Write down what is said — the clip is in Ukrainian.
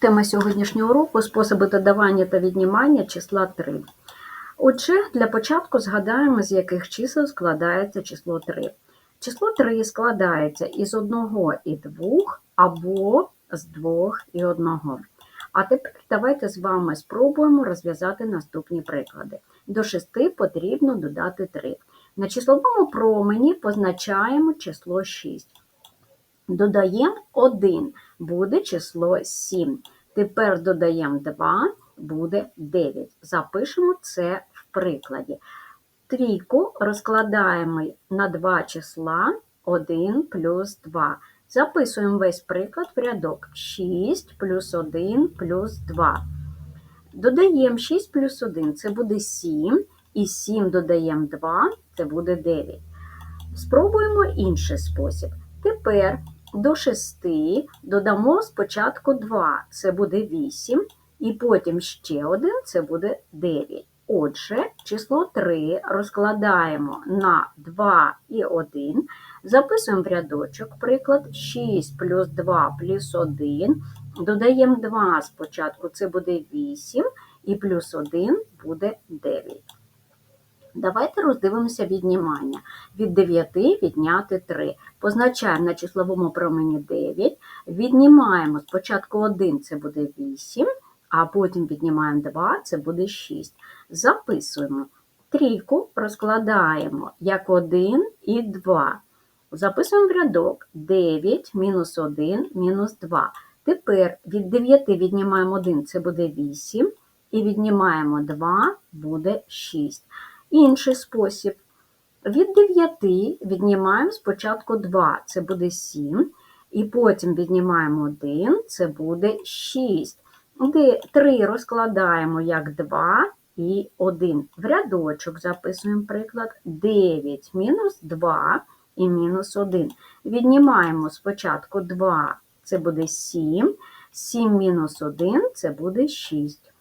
Тема сьогоднішнього уроку способи додавання та віднімання числа 3. Отже, для початку згадаємо, з яких чисел складається число 3. Число 3 складається із 1 і 2 або з 2 і 1. А тепер давайте з вами спробуємо розв'язати наступні приклади. До 6 потрібно додати 3. На числовому промені позначаємо число 6. Додаємо 1, буде число 7. Тепер додаємо 2, буде 9. Запишемо це в прикладі. Трійку розкладаємо на два числа 1 плюс 2. Записуємо весь приклад в рядок 6 плюс 1 плюс 2. Додаємо 6 плюс 1, це буде 7, і 7 додаємо 2, це буде 9. Спробуємо інший спосіб. Тепер до 6 додамо спочатку 2, це буде 8, і потім ще один, це буде 9. Отже, число 3 розкладаємо на 2 і 1, записуємо в рядочок приклад 6 плюс 2 плюс 1, додаємо 2 спочатку, це буде 8, і плюс 1 буде 9. Давайте роздивимося віднімання. Від 9 відняти 3. Позначаємо на числовому промені 9. Віднімаємо спочатку 1, це буде 8, а потім віднімаємо 2, це буде 6. Записуємо. Трійку розкладаємо як 1 і 2. Записуємо в рядок 9 мінус 1 мінус 2. Тепер від 9 віднімаємо 1, це буде 8, і віднімаємо 2, буде 6. Інший спосіб. Від 9 віднімаємо спочатку 2, це буде 7, і потім віднімаємо 1, це буде 6. 3 розкладаємо як 2 і 1. В рядочок записуємо приклад 9 мінус 2 і мінус 1. Віднімаємо спочатку 2, це буде 7, 7 мінус 1 це буде 6.